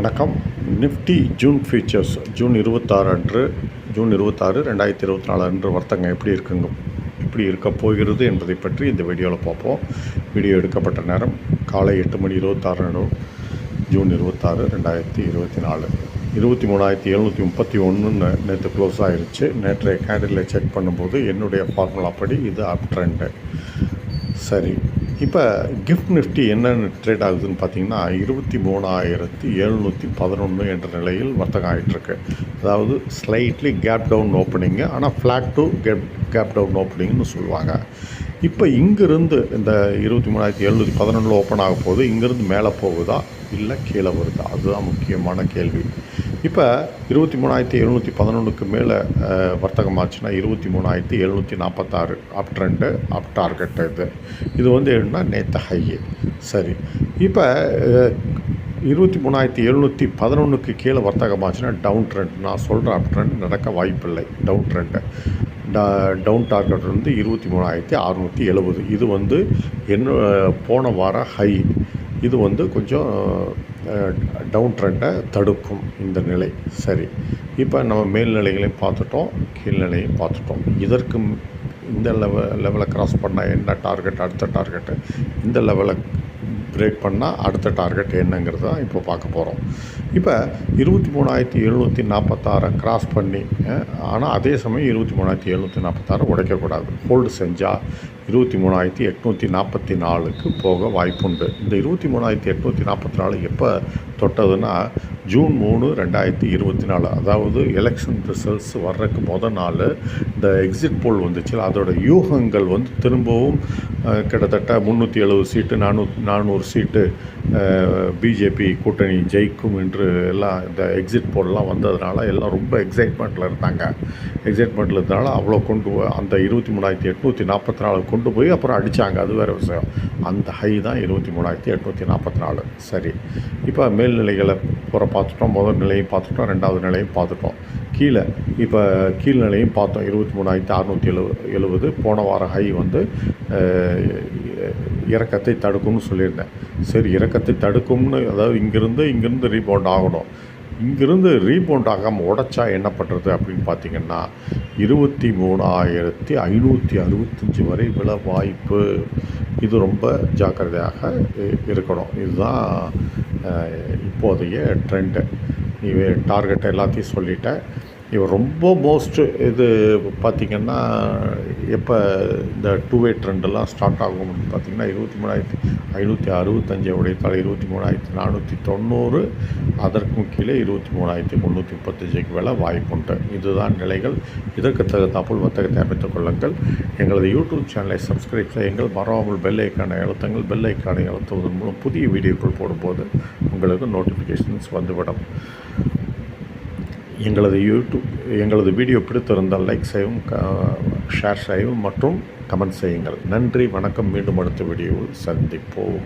வணக்கம். Nifty June features June இருபத்தாறு அன்று ஜூன் இருபத்தாறு ரெண்டாயிரத்தி இருபத்தி நாலு அன்று வர்த்தகம் எப்படி இருக்குங்க? எப்படி இருக்க போகிறது என்பதை பற்றி இந்த வீடியோவில் பார்ப்போம். வீடியோ எடுக்கப்பட்ட நேரம் காலை எட்டு மணி இருபத்தாறு நேரம் ஜூன் இருபத்தாறு ரெண்டாயிரத்தி இருபத்தி நாலு இருபத்தி மூணாயிரத்தி எழுநூற்றி முப்பத்தி ஒன்றுன்னு நேற்று க்ளோஸ் ஆகிருச்சு நேற்றைய கேண்டிலை செக் பண்ணும்போது என்னுடைய ஃபார்முலா படி இது அப் ட்ரெண்டு சரி இப்போ கிஃப்ட் நிஃப்டி என்னென்ன ட்ரேட் ஆகுதுன்னு பார்த்தீங்கன்னா இருபத்தி மூணாயிரத்தி எழுநூற்றி பதினொன்று என்ற நிலையில் வர்த்தகம் ஆகிட்டுருக்கு அதாவது ஸ்லைட்லி கேப் டவுன் ஓப்பனிங்கு ஆனால் flat to Cape Cape Town ஓப்பனிங்னு சொல்லுவாங்க. இப்போ இங்கிருந்து இந்த இருபத்தி மூணாயிரத்தி எழுநூற்றி பதினொன்றில் ஓப்பன் ஆக போகுது இங்கேருந்து மேலே போகுதா? இல்லை கீழே வருதா? அதுதான் முக்கியமான கேள்வி. இப்போ இருபத்தி மூணாயிரத்தி எழுநூற்றி பதினொன்றுக்கு மேலே வர்த்தகம் ஆச்சுன்னா இருபத்தி மூணாயிரத்தி எழுநூற்றி நாற்பத்தாறு அப் ட்ரெண்டு அப் டார்கெட் இது. இது வந்து என்னன்னா நேற்று ஹையு சரி. இப்போ இருபத்தி மூணாயிரத்தி எழுநூற்றி பதினொன்றுக்கு கீழே வர்த்தகம் ஆச்சுன்னா டவுன் ட்ரெண்ட் நான் சொல்கிற அப் ட்ரெண்ட் நடக்க வாய்ப்பில்லை. டவுன் ட்ரெண்டு ட டவுன் டார்கெட் வந்து இருபத்தி மூணாயிரத்தி அறநூற்றி எழுபது. இது வந்து என்ன போன வாரம் ஹை இது வந்து கொஞ்சம் டவுன் ட்ரெண்டை தடுக்கும் இந்த நிலை. சரி. இப்போ நம்ம மேல்நிலைகளையும் பார்த்துட்டோம் கீழ்நிலையும் பார்த்துட்டோம். இதற்கு இந்த லெவல் லெவலை கிராஸ் பண்ணால் என்ன டார்கெட் அடுத்த டார்கெட்டு இந்த லெவலை பிரேக் பண்ணால் அடுத்த டார்கெட் என்னங்கிறது தான் இப்போ பார்க்க போகிறோம் இப்போ இருபத்தி மூணாயிரத்தி எழுநூற்றி நாற்பத்தாறை கிராஸ் பண்ணி ஆனால் அதே சமயம் இருபத்தி மூணாயிரத்தி எழுநூற்றி நாற்பத்தாறு உடைக்கக்கூடாது. ஹோல்டு செஞ்சால் இருபத்தி மூணாயிரத்தி எட்நூற்றி நாற்பத்தி நாலுக்கு போக வாய்ப்புண்டு. இந்த இருபத்தி மூணாயிரத்தி எட்நூற்றி நாற்பத்தி நாலு எப்போ தொட்டதுன்னா ஜூன் மூணு ரெண்டாயிரத்தி இருபத்தி நாலு. அதாவது எலெக்ஷன் ரிசல்ட்ஸ் வர்றதுக்கு முத நாள் இந்த எக்ஸிட் போல் வந்துச்சு. அதோட யூகங்கள் வந்து திரும்பவும் கிட்டத்தட்ட முந்நூற்றி எழுபது சீட்டு நானூ நானூறு சீட்டு பிஜேபி கூட்டணி ஜெயிக்கும் என்று எல்லாம் இந்த எக்ஸிட் போல்லாம் வந்ததுனால எல்லாம் ரொம்ப எக்ஸைட்மெண்ட்டில் இருந்தாங்க. எக்ஸைட்மெண்ட்டில் இருந்தனால அவ்வளோ கொண்டு அந்த இருபத்தி மூணாயிரத்தி எட்நூற்றி நாற்பத்தி நாலு கொண்டு போய் அப்புறம் அடித்தாங்க அது வேறு விஷயம். அந்த ஹை தான் இருபத்தி மூணாயிரத்தி எட்நூற்றி நாற்பத்தி நாலு. சரி. இப்போ மேல்நிலைகளை புற பார்த்துட்டோம். முதல் நிலையும் பார்த்துட்டோம். ரெண்டாவது நிலையும் பார்த்துட்டோம். கீழே இப்போ கீழ்நிலையும் பார்த்தோம். இருபத்தி மூணாயிரத்தி அறநூற்றி எழுவ எழுபது போன வாரம் ஹை வந்து இறக்கத்தை தடுக்கும்னு சொல்லியிருந்தேன். சரி இறக்கத்தை தடுக்கும்னு அதாவது இங்கேருந்து இங்கேருந்து ரீபவுண்ட் ஆகணும். இங்கிருந்து ரீபவுண்ட் ஆகாமல் உடச்சா என்ன பண்ணுறது அப்படின்னு பார்த்தீங்கன்னா இருபத்தி மூணாயிரத்தி ஐநூற்றி அறுபத்தஞ்சி வரை விழ வாய்ப்பு. இது ரொம்ப ஜாக்கிரதையாக இருக்கணும். இதுதான் இப்போதைய ட்ரெண்டு இவ டார்கெட் எல்லாத்தையும் சொல்லிட்டேன். இவர் ரொம்ப மோஸ்ட்டு இது பார்த்திங்கன்னா எப்போ இந்த டூ வே ட்ரெண்டெல்லாம் ஸ்டார்ட் ஆகும் பார்த்திங்கன்னா இருபத்தி மூணாயிரத்தி ஐநூற்றி அறுபத்தஞ்சை உடைத்தால் இருபத்தி மூணாயிரத்தி நானூற்றி தொண்ணூறு அதற்கும் கீழே இருபத்தி மூணாயிரத்தி முந்நூற்றி முப்பத்தஞ்சுக்கு மேலே வாய்ப்புண்டு இதுதான் நிலைகள். இதற்கு தகுந்தாப்போல் வர்த்தகத்தை அமைத்துக் கொள்ளுங்கள். எங்களது யூடியூப் சேனலை சப்ஸ்கிரைப் செய்யுங்கள் மறவாமல் பெல் ஐக்கானை அழுத்துங்கள். பெல் ஐக்கானை அழுத்துவதன் மூலம் புதிய வீடியோக்கள் போடும்போது உங்களுக்கு நோட்டிஃபிகேஷன்ஸ் வந்துவிடும். எங்களது யூடியூப் எங்களது வீடியோ பிடித்திருந்தால் லைக் செய்யவும் ஷேர் செய்யவும் மற்றும் கமெண்ட் செய்யுங்கள். நன்றி வணக்கம். மீண்டும் அடுத்த வீடியோவில் சந்திப்போம்.